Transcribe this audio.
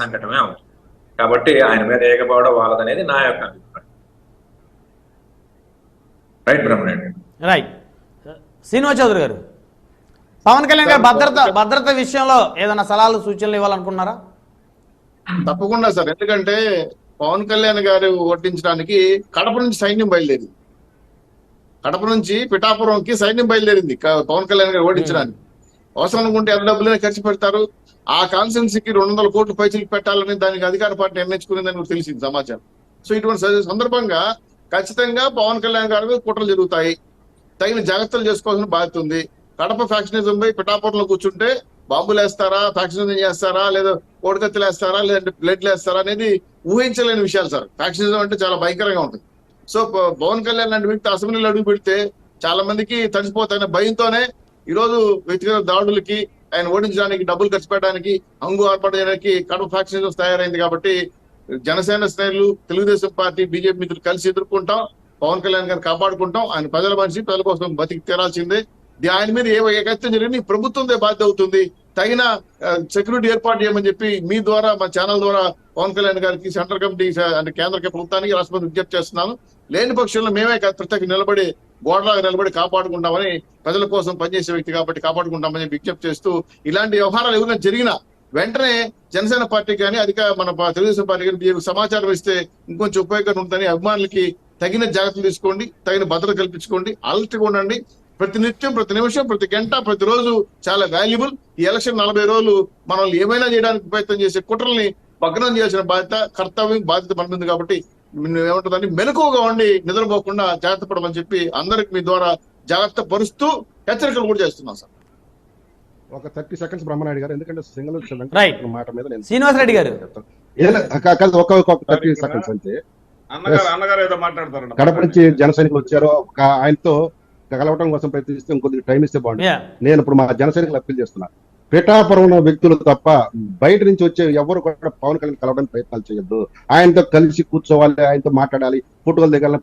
సంకటమే అవుతుంది కాబట్టి ఆయన మీద ఏకపడడం వాళ్ళదనేది నా యొక్క అభిప్రాయం. రైట్ బ్రహ్మనాయుడు రైట్ శ్రీనివాస్ చౌదరి గారు పవన్ కళ్యాణ్ గారు భద్రత భద్రత విషయంలో ఏదైనా సలహాలు సూచనలు ఇవ్వాలనుకున్నారా తప్పకుండా సార్. ఎందుకంటే పవన్ కళ్యాణ్ గారు ఓటించడానికి కడప నుంచి సైన్యం బయలుదేరింది. కడప నుంచి పిఠాపురంకి సైన్యం బయలుదేరింది పవన్ కళ్యాణ్ గారు ఓడించడానికి అవసరం అనుకుంటే ఎంత డబ్బులైనా ఖర్చు పెడతారు. ఆ కాన్స్టిట్యున్సీకి రెండు వందల కోట్లు పైసలు పెట్టాలని దానికి అధికార పార్టీ నిర్ణయించుకునేదని కూడా తెలిసింది సమాచారం. సో ఇటువంటి సందర్భంగా ఖచ్చితంగా పవన్ కళ్యాణ్ గారి మీద కుట్రలు జరుగుతాయి. తగిన జాగ్రత్తలు చేసుకోవాల్సిన బాధ్యత ఉంది. కడప ఫ్యాక్షనిజం పోయి పిఠాపురంలో కూర్చుంటే బాంబులు వేస్తారా ఫ్యాక్షనిజం చేస్తారా లేదా కోడికత్తులు వేస్తారా లేదంటే బ్లడ్లు వేస్తారా అనేది ఊహించలేని విషయాలు సార్. ఫ్యాక్షనిజం అంటే చాలా భయంకరంగా ఉంటుంది. సో పవన్ కళ్యాణ్ లాంటి వ్యక్తి అసెంబ్లీలో అడుగు పెడితే చాలా మందికి తడిసిపోతాయనే భయంతోనే ఈ రోజు వ్యక్తిగత దాడులకి ఆయన ఓడించడానికి డబ్బులు ఖర్చు పెట్టడానికి హంగు ఏర్పాటు చేయడానికి కడప ఫ్యాక్షన్ తయారైంది కాబట్టి జనసేన శ్రేణులు తెలుగుదేశం పార్టీ బీజేపీ మిత్రులు కలిసి ఎదుర్కొంటాం పవన్ కళ్యాణ్ గారిని కాపాడుకుంటాం ఆయన ప్రజల మనిషి ప్రజల కోసం బతికి తీరాల్సిందే. ఆయన మీద ఏ ఏకత్వం జరిగింది ప్రభుత్వందే బాధ్యత అవుతుంది. తగిన సెక్యూరిటీ ఏర్పాటు చేయమని చెప్పి మీ ద్వారా మా ఛానల్ ద్వారా పవన్ కళ్యాణ్ గారికి సెంట్రల్ కమిటీ అంటే కేంద్ర ప్రభుత్వానికి రాష్ట్రపతి విజ్ఞప్తి చేస్తున్నాను. లేని పక్షంలో మేమే ప్రత్యేక నిలబడి గోడలాగా నిలబడి కాపాడుకుంటామని ప్రజల కోసం పనిచేసే వ్యక్తి కాబట్టి కాపాడుకుంటామని విజ్ఞప్తి చేస్తూ ఇలాంటి వ్యవహారాలు ఎవరైనా జరిగినా వెంటనే జనసేన పార్టీ కానీ అధిక మన తెలుగుదేశం పార్టీ కానీ BJP సమాచారం ఇస్తే ఇంకొంచెం ఉపయోగకరం ఉంటుందని అభిమానులకి తగిన జాగ్రత్తలు తీసుకోండి తగిన భద్రత కల్పించుకోండి అలర్ట్గా ఉండండి. ప్రతి నిత్యం ప్రతి నిమిషం ప్రతి గంట ప్రతి రోజు చాలా వాల్యుబుల్ ఈ ఎలక్షన్ నలభై రోజులు మనల్ని ఏమైనా చేయడానికి ప్రయత్నం చేసే కుట్రల్ని భగ్నం చేయాల్సిన బాధ్యత కర్తవ్యం బాధ్యత మన కాబట్టి ఏమంటుందని మెలకువగా ఉండి నిద్రపోకుండా జాగ్రత్త పడమని చెప్పి అందరికి మీ ద్వారా జాగ్రత్త పరుస్తూ హెచ్చరికలు కూడా చేస్తున్నాం సార్. ఒక థర్టీ సెకండ్స్ బ్రహ్మనాయుడు గారు ఎందుకంటే సింగల్. మాట మీద నేను శ్రీనివాస్ రెడ్డి గారు. ఒక థర్టీ సెకండ్స్ అంతే. అన్నగారు అన్నగారు ఏదో మాట్లాడతారు కడప నుంచి జన సైనికులు వచ్చారు. ఒక- ఆయనతో కలవటం కోసం ప్రయత్నిస్తే ఇంకొద్ది టైం ఇస్తే బాగుంటుంది. నేను ఇప్పుడు మా జన సైనికులు అప్పీల్ చేస్తున్నా. పిఠాపురం ఉన్న వ్యక్తులు తప్ప బయట నుంచి వచ్చే ఎవరు కూడా పవన్ కళ్యాణ్ కలవడానికి ప్రయత్నాలు చేయొద్దు. ఆయనతో కలిసి కూర్చోవాలి ఆయనతో మాట్లాడాలి ఫోటోలు దిగాలని